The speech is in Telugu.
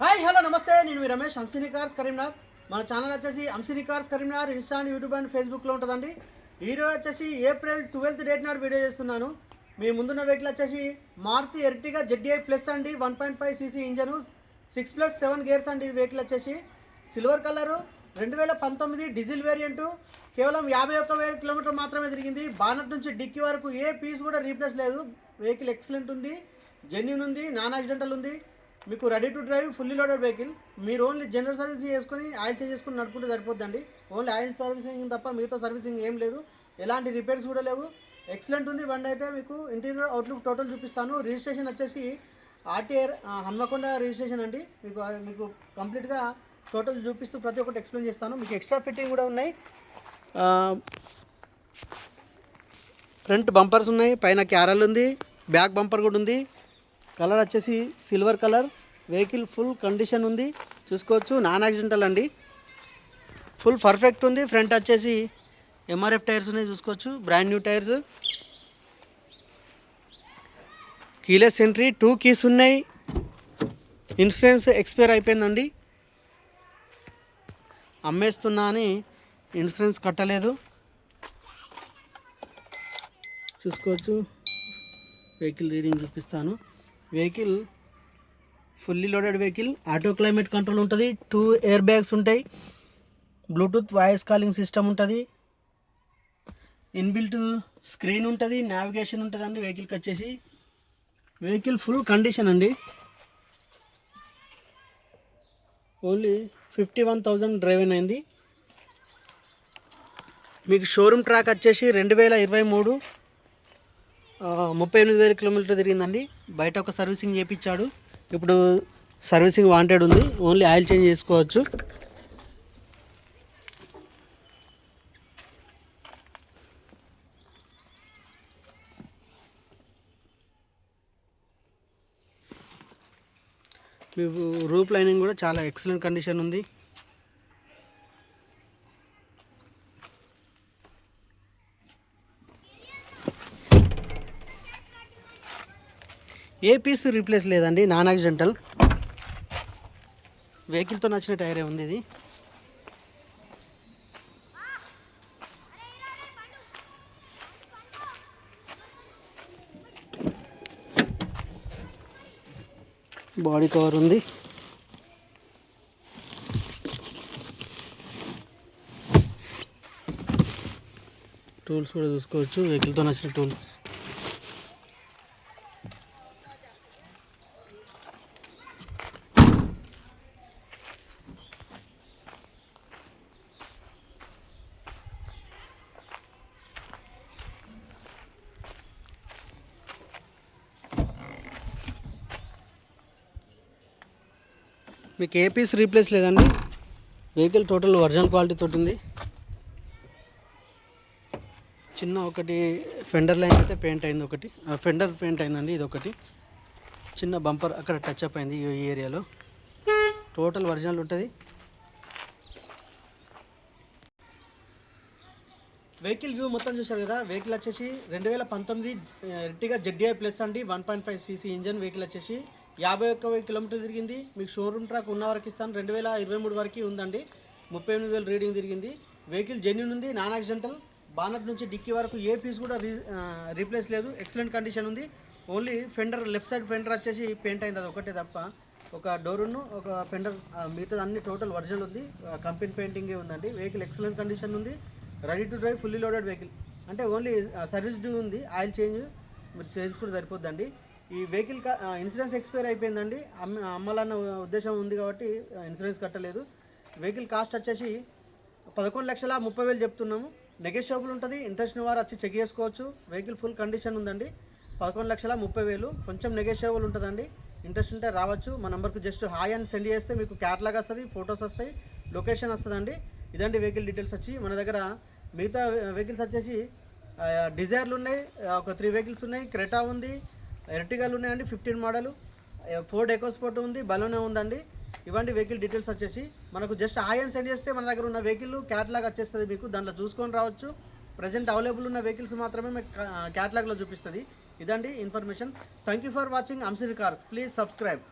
హాయ్ హలో నమస్తే. నేను మీ రమేష్ హంసిని కార్స్ కరీంనగర్. మన ఛానల్ వచ్చేసి Hamsini cars Karimnagar insta YouTube and ఫేస్బుక్లో ఉంటుందండి. ఈరోజు వచ్చేసి ఏప్రిల్ ట్వెల్త్ డేట్ నాడు వీడియో చేస్తున్నాను. మీ ముందున్న వెహికల్ వచ్చేసి మారుతి ఎర్టిగా జెడ్డీఐ ప్లస్ అండి. One point five CC engine six plus seven gears అండి ఈ వెహికల్ వచ్చేసి. సిల్వర్ కలరు రెండు వేల పంతొమ్మిది డీజిల్ వేరియంటు కేవలం యాభై ఒక్క వేల కిలోమీటర్ మాత్రమే తిరిగింది. బానట్ నుంచి డిక్కీ వరకు ఏ పీస్ కూడా రీప్లేస్ లేదు. వెహికల్ ఎక్సలెంట్ ఉంది జెన్యున్ ఉంది నాన్ యాక్సిడెంటల్ ఉంది. మీకు ready to drive fully loaded vehicle మీరు ఓన్లీ జనరల్ సర్వీసింగ్ చేసుకొని ఆయిల్ చేంజ్ చేసుకుని నడుపుకుంటే సరిపోద్దండి. ఓన్లీ ఆయిల్ సర్వీసింగ్ తప్ప మిగతా సర్వీసింగ్ ఏం లేదు. ఎలాంటి రిపేర్స్ కూడా లేవు. ఎక్సలెంట్ ఉంది. బండి అయితే మీకు ఇంటీరియర్ అవుట్లుక్ టోటల్ చూపిస్తాను. రిజిస్ట్రేషన్ వచ్చేసి ఆర్టీఆర్ హన్మకొండ రిజిస్ట్రేషన్ అండి. మీకు మీకు కంప్లీట్గా టోటల్ చూపిస్తూ ప్రతి ఒక్కటి ఎక్స్ప్లెయిన్ చేస్తాను. మీకు ఎక్స్ట్రా ఫిట్టింగ్ కూడా ఉన్నాయి. ఫ్రంట్ బంపర్స్ ఉన్నాయి. పైన క్యారల్ ఉంది. బ్యాక్ బంపర్ కూడా ఉంది. కలర్ వచ్చేసి silver colour vehicle full condition ఉంది. చూసుకోవచ్చు. నాన్ యాక్సిడెంటల్ అండి. ఫుల్ పర్ఫెక్ట్ ఉంది. ఫ్రంట్ వచ్చేసి ఎంఆర్ఎఫ్ టైర్స్ ఉన్నాయి. చూసుకోవచ్చు. Brand new tyres. Keyless entry two keys ఉన్నాయి. ఇన్సూరెన్స్ ఎక్స్పైర్ అయిపోయిందండి. అమ్మేస్తున్నా అని ఇన్సూరెన్స్ కట్టలేదు. చూసుకోవచ్చు. వెహికల్ రీడింగ్ చూపిస్తాను. Vehicle fully loaded vehicle auto climate control ఉంటుంది టూ ఎయిర్ బ్యాగ్స్ ఉంటాయి బ్లూటూత్ వాయిస్ కాలింగ్ సిస్టమ్ ఉంటుంది ఇన్బిల్ట్ స్క్రీన్ ఉంటుంది నావిగేషన్ ఉంటుంది అండి వెహికల్కి వచ్చేసి. వెహికల్ ఫుల్ కండిషన్ అండి. Only fifty one thousand driven అయింది. మీకు షోరూమ్ ట్రాక్ వచ్చేసి రెండు వేల ఇరవై మూడు ముప్పై ఎనిమిది వేల కిలోమీటర్ తిరిగిందండి. బయట ఒక సర్వీసింగ్ చేయించాడు ఇప్పుడు సర్వీసింగ్ వాంటెడ్ ఉంది. ఓన్లీ ఆయిల్ చేంజ్ చేసుకోవచ్చు. మీకు రూప్ లైనింగ్ కూడా చాలా ఎక్సలెంట్ కండిషన్ ఉంది. ఏ పీస్ రీప్లేస్ లేదండి నాన్ యాక్సిడెంటల్ వెహికల్తో నచ్చిన టైరే ఉంది ఇది. బాడీ కవర్ ఉంది. టూల్స్ కూడా చూసుకోవచ్చు వెహికల్తో నచ్చిన టూల్స్ మీకు ఏ పీస్ రీప్లేస్ లేదండి? వెహికల్ టోటల్ ఒరిజినల్ క్వాలిటీ తోటి ఉంది. చిన్న ఒకటి ఫెండర్ లైన్ అయితే పెయింట్ అయింది ఒకటి. ఫెండర్ పెయింట్ అయిందండి ఇది ఒకటి. చిన్న బంపర్ అక్కడ టచ్ అప్ అయింది ఈ ఏరియాలో టోటల్ ఒరిజినల్ ఉంటుంది. వెహికల్ వ్యూ మొత్తం చూశారు కదా? వెహికల్ వచ్చేసి రెండు వేల పంతొమ్మిది రెడ్డిగా జెడ్డీఐ ప్లస్ అండి. One point five CC engine vehicle వచ్చేసి యాభై ఒక్క కిలోమీటర్ తిరిగింది. మీకు షోరూమ్ ట్రాక్ ఉన్న వరకు ఇస్తాను. రెండు వేల ఇరవై మూడు వరకు ఉందండి. ముప్పై ఎనిమిది వేలు రీడింగ్ తిరిగింది. వెహికల్ జెన్యున్ ఉంది. నాన్ యాక్సిడెంటల్ బానట్ నుంచి డిక్కీ వరకు ఏ పీస్ కూడా రీ రీప్లేస్ లేదు. ఎక్సలెంట్ కండిషన్ ఉంది. Only fender left side fender వచ్చేసి పెయింట్ అయింది. అది ఒకటే తప్ప. ఒక డోరును ఒక ఫెండర్ మిగతా అన్ని టోటల్ వర్జన్ ఉంది. కంపెనీ పెయింటింగే ఉందండి. వెహికల్ ఎక్సలెంట్ కండిషన్ ఉంది. Ready to drive fully loaded vehicle అంటే ఓన్లీ సర్వీస్ డ్యూ ఉంది. ఆయిల్ చేంజ్ మీరు చేంజ్ కూడా సరిపోద్దండి. ఈ వెహికల్ ఇన్సూరెన్స్ ఎక్స్పైర్ అయిపోయిందండి. అమ్మ అమ్మాలన్న ఉద్దేశం ఉంది కాబట్టి ఇన్సూరెన్స్ కట్టలేదు. వెహికల్ కాస్ట్ వచ్చేసి పదకొండు లక్షల ముప్పై వేలు చెప్తున్నాము. నెగోషియబుల్ ఉంటుంది ఇంట్రెస్ట్ వారు వచ్చి చెక్ చేసుకోవచ్చు. వెహికల్ ఫుల్ కండిషన్ ఉందండి. పదకొండు లక్షల ముప్పై వేలు కొంచెం నెగోషియబుల్ ఉంటుందండి. ఇంట్రెస్ట్ ఉంటే రావచ్చు. మా నెంబర్కి జస్ట్ హాయ్ అని సెండ్ చేస్తే మీకు క్యాట్లాగ్ వస్తుంది ఫొటోస్ వస్తాయి లొకేషన్ వస్తుందండి. ఇదండి వెహికల్ డీటెయిల్స్ వచ్చి మన దగ్గర మిగతా వెహికల్స్ వచ్చేసి డిజైర్లు ఉన్నాయి ఒక త్రీ వెహికల్స్ ఉన్నాయి క్రెటా ఉంది ఎర్టిగాలు ఉన్నాయండి ఫిఫ్టీన్ మోడల్ ఫోర్డ్ ఎకోస్పోర్ట్ ఉంది బలోనే ఉందండి. ఇవ్వండి వెహికల్ డీటెయిల్స్ వచ్చేసి. మనకు జస్ట్ హాయ్ సెండ్ చేస్తే మన దగ్గర ఉన్న వెహికల్ క్యాట్లాగ్ వచ్చేస్తుంది మీకు. దాంట్లో చూసుకొని రావచ్చు. ప్రజెంట్ అవైలబుల్ ఉన్న వెహికల్స్ మాత్రమే మీకు క్యాట్లాగ్లో చూపిస్తుంది. ఇదండి information thank you for watching Hamsini cars please subscribe